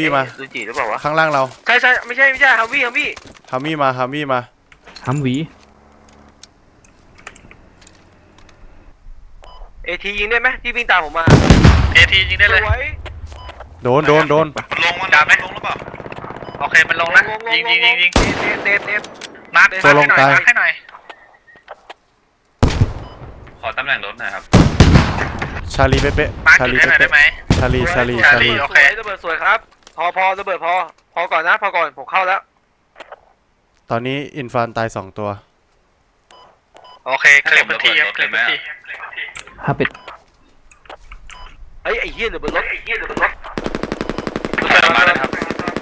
พี่มาดูจีหรือเปล่าวะข้างล่างเราใช่ใช่ไม่ใช่ไม่ใช่ฮัมวี่ฮัมวี่ฮัมมี่มาฮัมมี่มาฮัมวีเอทียิงได้ไหมที่วิ่งตามผมมาเอทียิงได้เลยสวยโดนโดนโดนลงมันดาวไหมลงหรือเปล่าโอเคมันลงนะยิงยิงยิงยิงเน็ตเน็ตเน็ตมาร์คมาร์คให้หน่อยมาร์คให้หน่อยขอตำแหน่งรถหน่อยครับชาลีเป๊ะมาร์คๆชาจุดลีให้หน่อยได้เป๊ะไหมๆชาลีชาลีชาชาลีลีโอสเควยระเบิดสวยครับพ อพอระเบิดพอ พอก่อนนะ พอก่อนผมเข้าแล้ว ตอนนี้อินฟานตายสองตัว โอเคเคลียร์พื้นที่ครับเคลียร์พื้นที่ฮับเป็ดเฮ้ยไอ้เหี้ยระเบิดรถไอ้เหี้ยระเบิดรถเปิดมานะครับ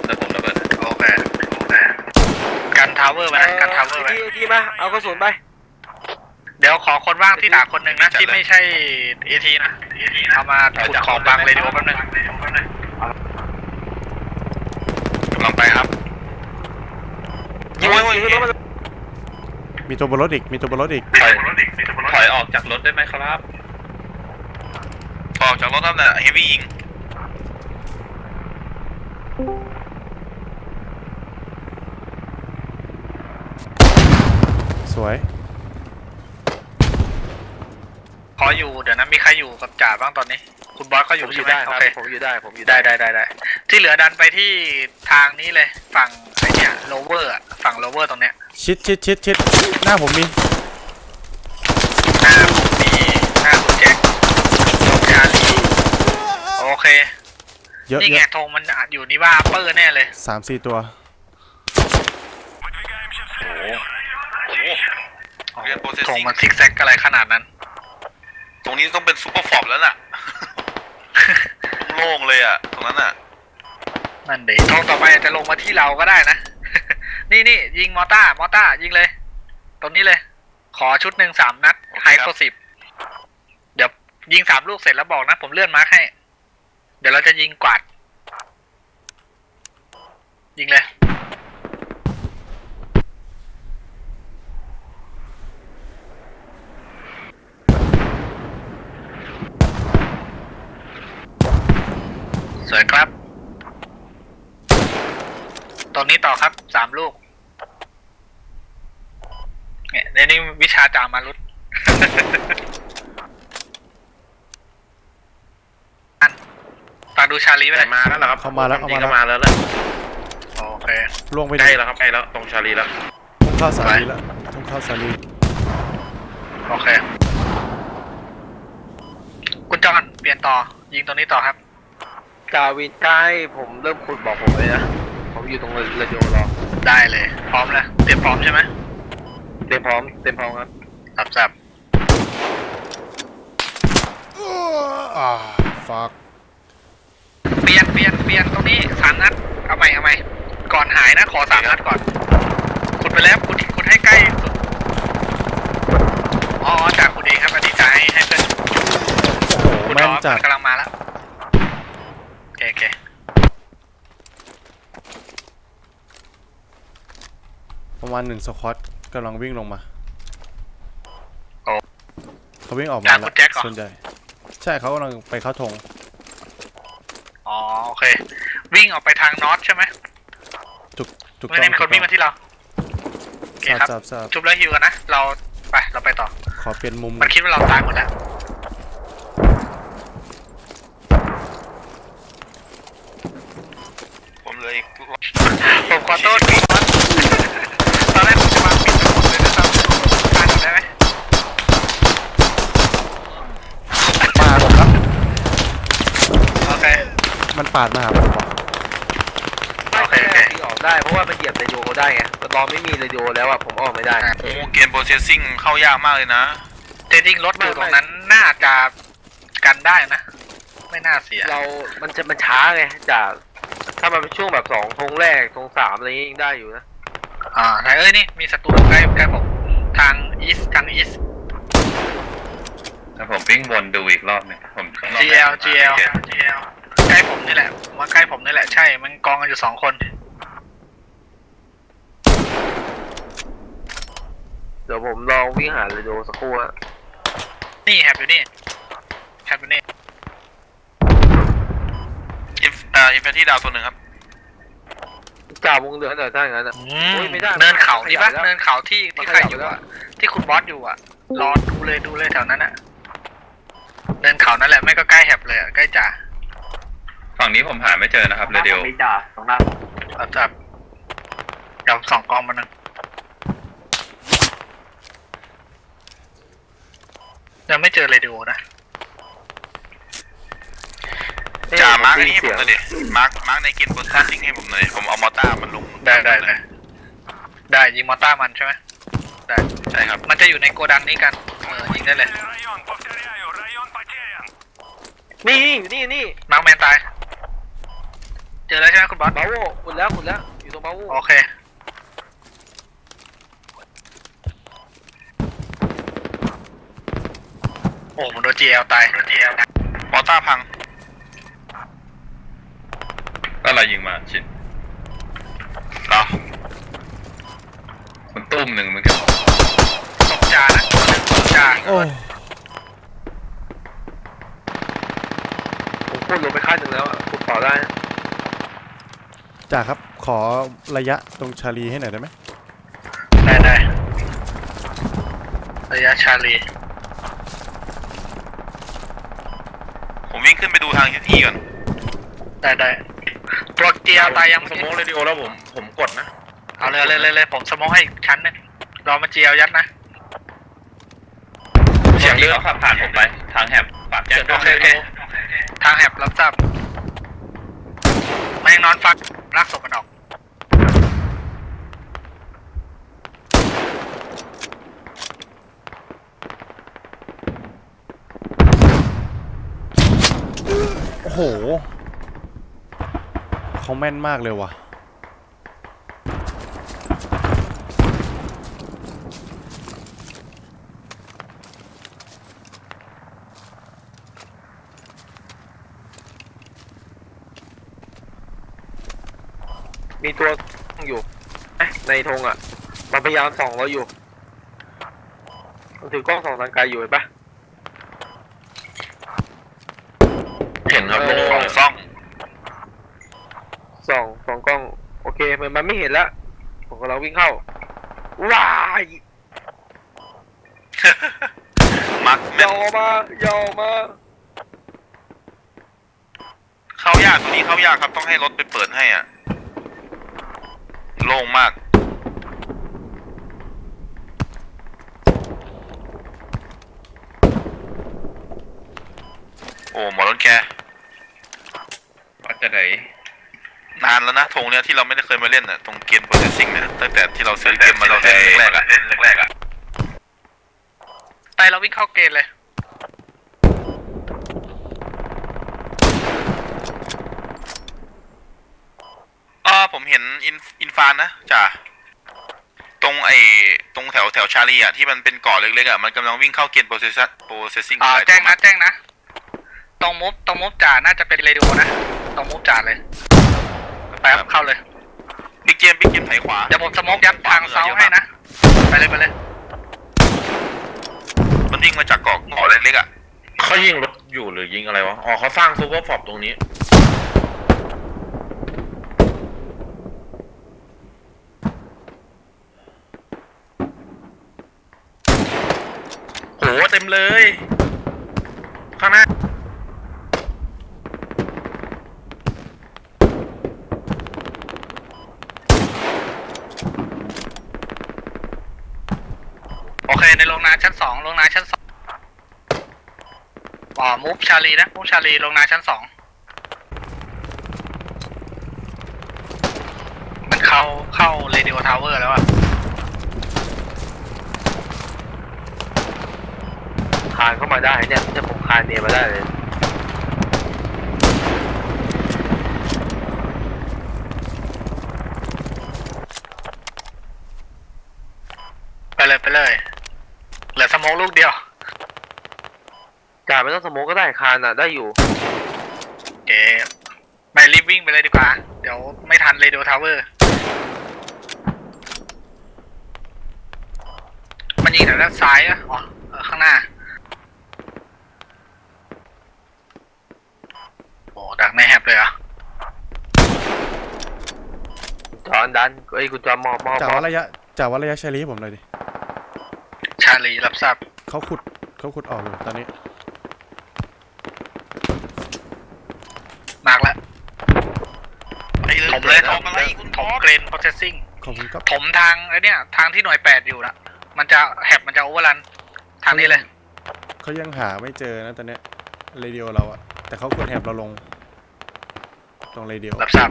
เดี๋ยวผมระเบิดโอเคกันทาวเวอร์ไปนะกันทาวเวอร์ไปทีทีมาเอากระสุนไป เดี๋ยวขอคนว่างที่ด่าคนหนึ่งนะที่ไม่ใช่เอทีนะเอามาขุดของบังเลยดีกว่าแป๊บนึง ลองไปครับยิงยิงรถมันมีตัวบนรถอีก มีตัวบนรถอีก ถอยถอยออกจากรถได้ไหมครับ ออกจากรถครับเนี่ยเฮฟวี่ยิงสวย ขออยู่เดี๋ยวนะมีใครอยู่กับจ่าบ้างตอนนี้ คุณบอสก็อผยู่มอใช่ยู่ไหมได้คโอรับเคผมอยู่ได้ ผมอยู่ได้ได้ได้ได้ที่เหลือดันไปที่ทางนี้เลย ฝั่งไอเนี่ยโลเวอร์ฝั่งโลเวอร์ตรงเนี้ยชิดชิดชิดชิดหน้าผมมีหน้าผมมีหน้าคุณแจ็คโอเคอาลีโอเค เยอะนี่เยไงอะธงมันอยู่นี่ว่าเปอร์แน่เลย สามสี่ตัว โอ้โหเรียนโปรเซสธงซิ่งมันซิกแซกอะไรขนาดนั้น ตรงนี้ต้องเป็นซูเปอร์ฟอร์มแล้วน่ะ โล่งเลยอะ ตรงนั้นอะ นั่นเด็ธงต่อไปอาจจะลงมาที่เราก็ได้นะ นี่นี่ยิงมอต้ามอต้ายิงเลย ตรงนี้เลย ขอชุดหนึ่งสามนัดโอเคไฮครับโคสิบเดี๋ยวยิงสามลูกเสร็จแล้วบอกนะ ผมเลื่อนมาร์คให้ เดี๋ยวเราจะยิงกวาด ยิงเลย สวยครับ ต รงนี้ต่อครับสามลูก เนี่ยในนี้วิชาจามารุต อันฝากดูชาลีไว้หน่อยมาแล้วเหรอครับเข้ามาแล้วเข้ามาแล้วมาแล้วแหละโอเคล่วงไปใกดิล้แล้วครับใกล้แล้วตรงชาลีแล้วทุ่งข้าวสาลีแล้วทุ่งข้าวสาลีโอเค คุณจอนเปลี่ยนต่อ ยิงตรงนี้ต่อครับ กาวินใกล้ผมเริ่มขุดบอกผมเลยนะผม อยู่ตรงเรือโยรอได้เลย พร้อมแล้วเตรียมพร้อมใช่ไหมเต็มพร้อมเต็มพร้อมครับสับสับอ่าฟักเปลี่ยนเปลี่ยนเปลี่ยนตรงนี้สามนัดเอาใหม่เอาใหม่ก่อนหายนะขอสามนัดก่อนขุดไปแล้วขุดขุดให้ใกล้สุดอ๋อจากขุดเองครับอันนี้จะให้ให้เพื่อนโอ้โหขุดแม่ต่นอจัดมันกำลังมาแล้ว โอเคโอเค ประมาณหนึ่งสควอตกำลังวิ่งลงมาโอ้เขาวิ่งออกมาจากแล้คุวณแจ็คเหรอ ส่วนใหญ่ใช่เขากำลังไปเข้าธงอ๋อโอเค วิ่งออกไปทางนอตใช่ไหมถูกถูกไม่ต้อได้งมีคนวิ่งมาที่เราโอเคทราบครับทราบทราบจุบแล้วฮิวกันนะเราไปเราไปต่อ ขอเปลี่ยนมุมหมัน่นอยคิดว่าเราตายหมดแล้ว ผมเลยผมขอโทษพี่ครับตอนแรกผมจะมาปิดทั้งหมดเลยนะครับตายหมดได้ไหม ปาดผมครับ โอเค มันปาดมาหาผมว่ะโอเคโอเคที่ออกได้เพราะว่ามันเหยียบเรดิโอได้ไงแต่ตอนไม่มีเรดิโอแล้วอะผมออกไม่ได้โอ้เกมโปรเซสซิ่งเข้ายากมากเลยนะแต่จริงรถอยู่ตรงนั้นน่าจะกันได้นะ ไม่น่าเสีย เรา มันจะมันช้าไงจากถ้ามันเป็นช่วงแบบสองธงแรกธงสามอะไรอย่างงี้ยังได้อยู่นะ อ่าไหนเอ้ยนี่มีศัตรูใกล้ใกล้ผมทางอีสทางอีสถ้าผมวิ่งวนดูอีกรอบหนึงผม GL GL GL ใกล้ผม นี่แหละผมว่าใกล้ผมนี่แหละใช่ มันกองกันอยู่สองคน เดี๋ยวผมลองวิ่งหาเรดิโอสักครู่อะนี่แฮปอยู่นี่แฮปอยู่นี่อินเอ่ออินฟินิตี้ดาวตัวหนึ่งครับจ่าวงเหลืองหน่อยถ้าอย่างนั้นอะอืโอ้ยไม่ได้เนินเขานี่ปะไม่ได้เนินเขาที่ที่ไม่ใครได้อยู่แล้วอะที่คุณบอสอยู่อะรอดูเลยดูเลยแถวนั้นอะเนินเขานั่นแหละไม่ก็ใกล้แฮบเลยอะใกล้จ่า ฝั่งนี้ผมหาไม่เจอนะครับเรเดียวมีจ่าตรงหน้าเราจะเดี๋ยวสองกองมาหนึ่งยังไม่เจอเรดิโอนะจ่ามาร์กได้อันนี้ให้ยิผมเสียงหน่อยดิมาร์กมาร์กในเกมโพสซิ่งให้ผมหน่อยผมเอามอต้ามันลงได้ได้ได้ได้ยิงมอต้ามันใช่ไหมได้ใช่ครับ มันจะอยู่ในโกดังนี้กันเออยิงได้เลยนี่อยู่นี่นี่มาร์คแมนตาย เจอแล้วใช่ไหมคุณบอสบาโวขุดแล้วขุดแล้วอยู่ตรงบาโวโอเคโอ้มันโดนจีเอลตายโดนจีเอลมอต้าพังก็เรายิงมาชินเหรอมันตุ้มหนึ่งเหมือนกันตกจานะตกจาโอ้ยผมขุดลงไปขั้นหนึ่งแล้วอะขุดต่อได้นะ จ่าครับ ขอระยะตรงชาลีให้หน่อยได้ไหมได้ได้ระยะชาลีผมวิ่งขึ้นไปดูทางที่ที่ก่อนได้ได้ตัวเกียร์ตายยังเมื่อสกี้มองเรดิโอแล้วผมผมกดนะเอาเลยเลยเลยเลยผมสโมองให้อีกชั้นหนึงรอมันจีเอลยัดนะ เสียงที่เขาขับผ่านผมไป ทางแหบปากแจ้งโอเคโอเค ทางแหบรับทราบมันยังนอนฟัก ลากศพมันออก โอ้โหเขาแม่นมากเลยว่ะ มีตัวอยู่เอ๊ะในธงอะ มันพยายามส่องเราอยู่ มันถือกล้องส่องทางไกลอยู่เห็นปะเห็นครับเอลงอสองซ่องส่องส่องกล้อง โอเคเหมือนมันไม่เห็นแล้วผมกำลังวิ่งเข้า ว้ายมาร์กแม่อย่านออกมาอย่าออกมาเข้ายากตัวนี้เข้ายากครับต้องให้รถไปเปิดให้อะ โล่งมาก โอ้หมอรถแคว่าจะไหนนานแล้วนะธงเนี้ยที่เราไม่ได้เคยมาเล่นอะตรงเกมโปรเซสซิ่งเนี่ยตั้งแต่ที่เราซื้อเกมมาเราเล่นแรกๆอะเล่นแรกๆอะไตเราวิ่งเข้าเกณฑ์เลย เออ ผมเห็นอินอินฟานนะจ้ะตรงไอ้ตรงแถวแถวชาลีอะที่มันเป็นเกาะเล็กๆอะมันกำลังวิ่งเข้าเกณฑ์โปรเซสโปรเซสซิ่งอ่าแจ้งนะแจ้งนะ ตรงมุฟตรงมุฟจ่าน่าจะเป็นเรดิโอนะ ตรงมุฟจ่าเลยไปครับเข้าเลยบิ๊กเกมบิ๊กเกมไถขวาเดี๋ยวผมสโมกยัดทางเซาให้นะ ไปเลยไปเลย มันวิ่งมาจากเกาะเกาะเล็กๆอะเขายิงรถอยู่หรือยิงอะไรวะ อ๋อเขาสร้างซูเปอร์ฟอบตรงนี้ โหเต็มเลย ข้างหน้า โอเค ในโรงนาชั้นสองโรงนาชั้นสองอ๋อมุฟชาลีนะมุฟชาลีโรงนาชั้นสองมันเข้าเข้าเรดิโอทาวเวอร์แล้วอะ คานเข้า มาได้เนี่ยเนี่ยผมคานเนี่ยมาได้เลยไปเลยไปเลยเหลือสมกลูกเดียวจ่าไม่ต้องสโมกก็ได้คานอะได้อยู่เก๋ไปรีบวิ่งไปเลยดีกว่า เดี๋ยวไม่ทันเรดโอทาวเวอร์ มันยิงแถวด้านซ้ายอะอ๋อเออข้างหน้า โอ้ดักในแฮบเลยเหรอะ จ่าอนดันเอ้ยคุณจอมมอบมอบจ่ามอวับดระยะจ่าวัดระยะชาลีให้ผมหน่อยดิชาลีรับทราบเขาขุดเขาขุดออกอยู่ตอนนี้มาร์กแล้วไปเลยถมเลยถถมมอะไรเลยคุณถท็อมปเกรน processing ขอบคุณครับถมทางไอ้เนี่ยทางที่หน่วยแปดอยู่ละมันจะแหบมันจะโอเวอร์รันทางนี้เลยเขายังหาไม่เจอนะตอนเนี้ยเรดิโอเราอะแต่เขากดแหบเราลง ตรงเรดิโอรับทราบ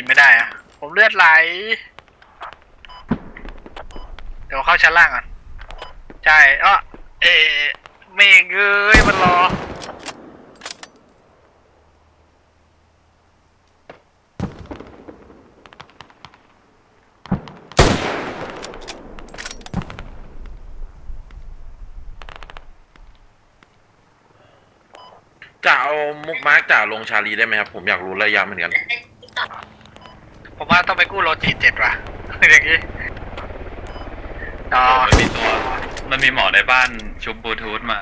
นไม่ได้อะผมเลือดไหล เดี๋ยวเข้าชั้นล่างก่อนใช่เออเอเมฆเอ้ยมันรอ จ่าเอามุกมาร์กจ่าลงชาลีได้ไหมครับ ผมอยากรู้ระยะเหมือนกัน ผมว่าต้องไปกู้โลจิเจ็ดว่ะอย่างงี้อ๋อมันมีตัว มันมีหมอในบ้านชุบบลูทูธมา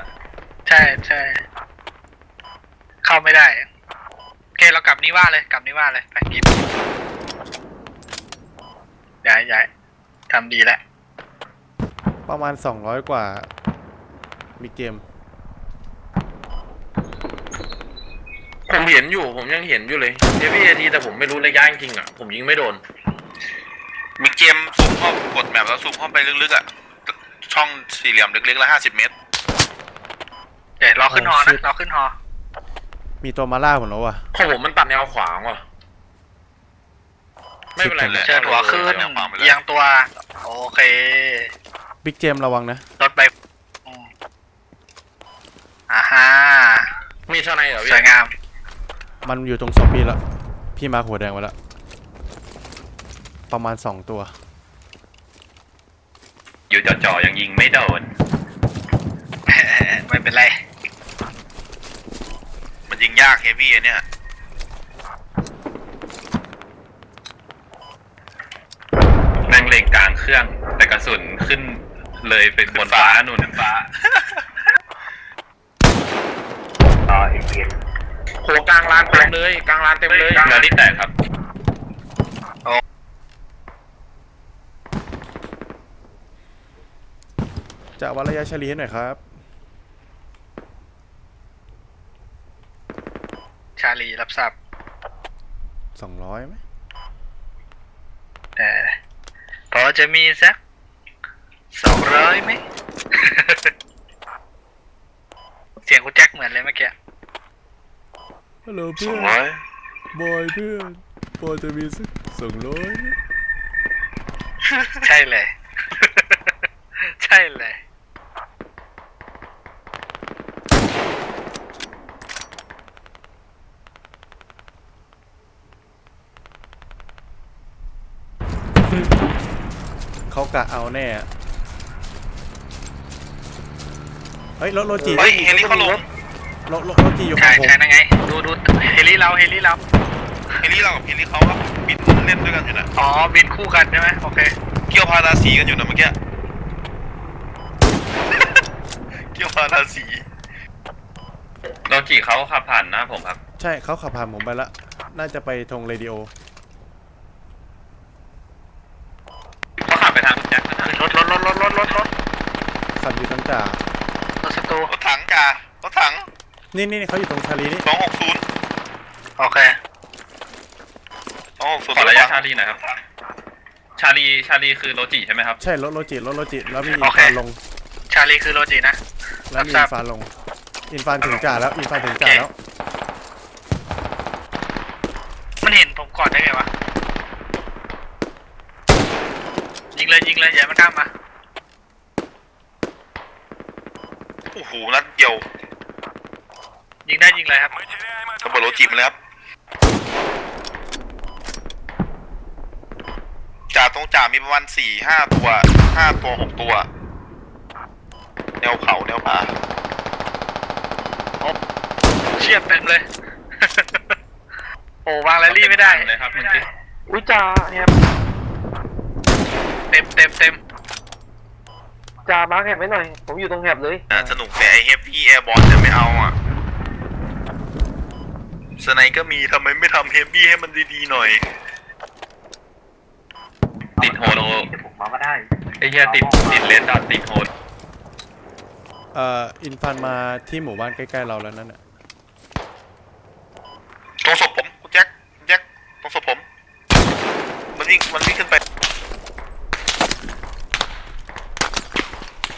ใช่ใช่เข้าไม่ได้ โอเคเรากลับนิว่าเลย กลับนิว่าเลย ไปกินย้ายย้ายทำดีแล้ว ประมาณ 200 กว่า มีเกม ผมเห็นอยู่ผมยังเห็นอยู่เลยเอวีทีแต่ผมไม่รู้ระยะจริงๆอะ ผมยิงไม่โดน มีเกมซูมเข้ากดแมปแล้วซูมเข้าไปลึกๆอะ ช่องสี่เหลี่ยมลึกๆละห้าสิบเมตร เดี๋ยวเราขึ้นฮอโอ้นะ shit เราขึ้นฮอ มีตัวมาล่าผมแล้วว่ะ ของผมมันตัดแนวขวางว่ะ ไม่เป็นไรสิบเลยเชิญหัวขึ้นเอาไปเลยเอียงตัว โอเค บิ๊กเจมระวังนะรถไปอืมอ่าฮะมีเท่าไหร่เหรอพี่สวยงาม มันอยู่ตรงศพพี่แล้วพี่มาร์คหัวแดงไว้แล้วประมาณ2ตัว อยู่จ่อๆยังยิงไม่โดน ไม่เป็นไร มันยิงยากเฮฟวี่เนี่ยนั่งเล็งกลางเครื่อง แต่กระสุนขึ้นเลยไปบนฟ้านู่นฟ้า โหกลางลานเต็มเลย กลางลานเต็มเลยแล้วนี่แตกครับจะวัดระยะชาลีให้หน่อยครับ ชาลีรับทราบ200ไหมแต่พอจะมีสักสองร้อยไหม เสียงคุณแจ็คเหมือนเลยเมื่อกี้ ฮัลโหลสเพื่อองนร้อยบอยเพื่อนบอยจะมีสักสองร้อยใช่เลย ใช่เลย เขากะเอาแน่อะเฮ้ยรถโรจิเฮ้ยเฮลิเขาลง รถรถโรจิอยู่ขอใช่งผมใช่นั่นไง ดูดูเฮลิเราเฮลิเรา เฮลิเรากับเฮลิเขาครับบินเล่นด้วยกันอยู่นะอ๋อบินคู่กันใช่ไหมโอเค เกี่ยวพาราสีกันอยู่นะเมื่อกี้ เกี่ยวพาราสีโลจิเขาขับผ่านหน้าผมครับ ใช่เขาขับผ่านผมไปละ น่าจะไปทงเรดิโอ เขาขับไปทางคุณแจ็คนะฮะรถรถรถรถรถรถรถขับอยู่ทั้งจ่ารถศัตรูรถถังจ้ารถถัง นี่นี่นี่เขาอยู่ตรงชาลีนี่สองหกศูนย์โอเคสองหกศูนย์ขอระยะชาลีหน่อยครับ ชาลีชาลีคือโลจิใช่ไหมครับ ใช่รถโรจิรถโรจิแล้วมีอิโอนเคฟานลง ชาลีคือโรจินะ แล้วมีรัอิบทราบนฟานลง อินฟานถึงจ่าแล้วอินฟานถึงจ่าแล้ว มันเห็นผมก่อนได้ไงวะ ยิงเลยยิงเลยอย่าให้มันข้ามมา โอ้โหนัดเดียว ยิงได้ยิงเลยครับกระเบิดโลจิมาเลยครับจ่าตรงจ่ามีประมาณสี่ห้าตัวห้าตัวหกตัว แนวเขาแนวป่าเชียบเต็มเลย โอ้วางแรลลี่ไม่ได้เลยครับเมื่อกี้อุ้ยจ่าเนี่ยครับเต็มเต็มเต็มจ่ามาร์คแฮบไว้หน่อย ผมอยู่ตรงแฮบเลยนะสนุกแต่ไอเฮฟวี่แอร์บอลจะไม่เอาอะ สไนก็มีทำไมไม่ทำเฮฟวี่ให้มันดีๆหน่อย ติดโฮโลผมมาก็ได้ไอ้เหี้ยติดติดเลนดอทติดโฮเอ่ออินฟันมาที่หมู่บ้านใกล้ๆเราแล้วนั่นน่ะตรงศพผมคุณแจ็คคุณแจ็คตรงศพผม มันวิ่งมันวิ่งขึ้นไป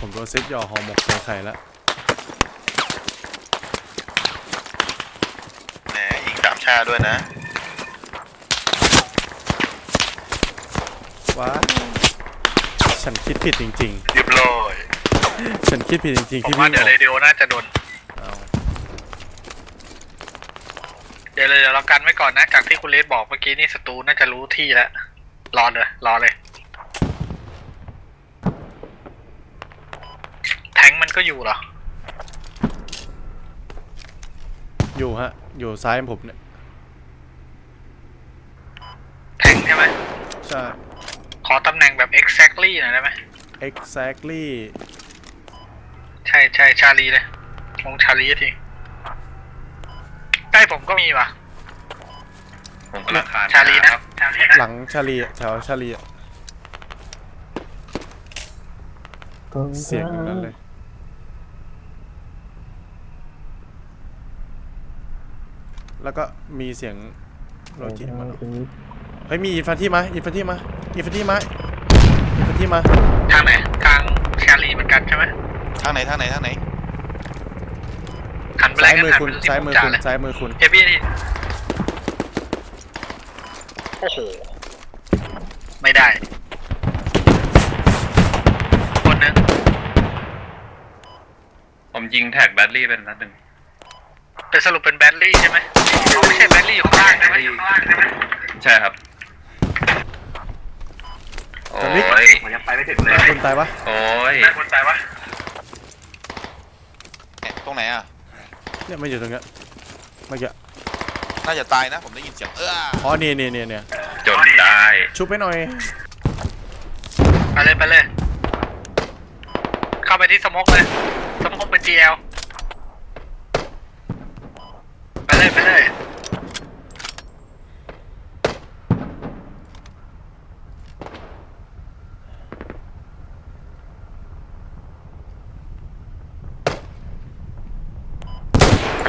ผมโดนเซ็ตหย่อห่อหมกใส่ไข่แล้ว แหม ยิงสามชาด้วยนะ ว้าฉันคิดผิดจริง เรียบร้อยๆ ฉันคิดผิดจริงๆ ผมที่ว่าพี่เดี๋ยวบเรอกดิโอน่าจะโดน เอาเดี๋ยวเลยเดี๋ยวเรากันไว้ก่อนนะ จากที่คุณเลสบอกเมื่อกี้นี่ศัตรูน่าจะรู้ที่แล้ว รอเลยรอเลย แทงค์มันก็อยู่เหรอ อยู่ฮะ อยู่ซ้ายผมเนี่ย แทงค์ใช่ไหม ใช่ ขอตำแหน่งแบบ exactly หน่อยได้ไหม exactly ใช่ใช่ชาลีเลยมงชาลีทีใกล้ผมก็มีว่ะ ผมกำลังคานชาลีนะชาลีนะหลังชาลีอะแถวชาลีอะเสียงอย่างนั้นเลยแล้วก็มีเสียงโลจิมา เฮ้ยมีอินฟันที่มาอินฟันที่มาอินฟันที่มาอินฟันที่มาทางไหนทางชาลีเหมือนกันใช่ไหมทางไหนทางไหนทางไหนหันไปซ้ายแล้วมือหันคุณไปที่ซ้ายมือจ่าคุณเลยซ้ายมือคุณเฮฟวี่นี่โอ้โห ไม่ได้ คนหนึงผมยิงแท็กแบตเตอรี่เป็นนัดหนึ่งเป็นสรุปเป็นแบตลี่ใช่ไหมเขาไม่ใช่แบตลี่อยู่ข้างล่างใช่ไหมใช่ครับ โอ้ยผมยังไปไม่ถึงเลยคุณตายปะโอ้ยคนตายวะตรงไหนอะ เนี่ยมันอยู่ตรงเนี้ยเมื่อกี้น่าจะตายนะ ผมได้ยินเสียงเอออ๋อนี่นี่นี่เนี่ยจนได้ชุบไปหน่อยไปเลยไปเลย เข้าไปที่สโมกเลยสโมกเป็น GL ไปเลยไปเลย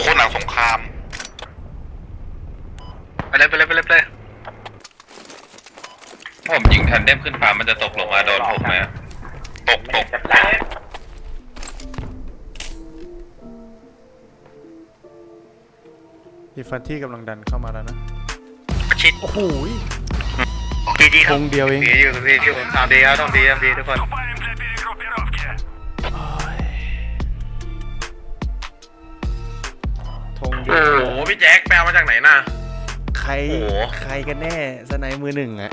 โคตรหนังสงคราม ไปเลยไปเลยไปเลยไปเลย ถ้าผมยิงทั นเดมขึ้นฟ้ามันจะตกลงมาโดนผมไหมตกตกอินฟันที่กำลังดันเข้ามาแล้วนะประชิดโอ้โหยดีดีคธรับงเดียวเองดีอยู่ดีอยู่ทำดีครับต้องดีทำดีทุกคนธงเดีโอ้ยวโหพี่แจ็คแปลมาจากไหนน่ะ ใครโอ้โหใครกันแน่สไนมือหนึ่งอะ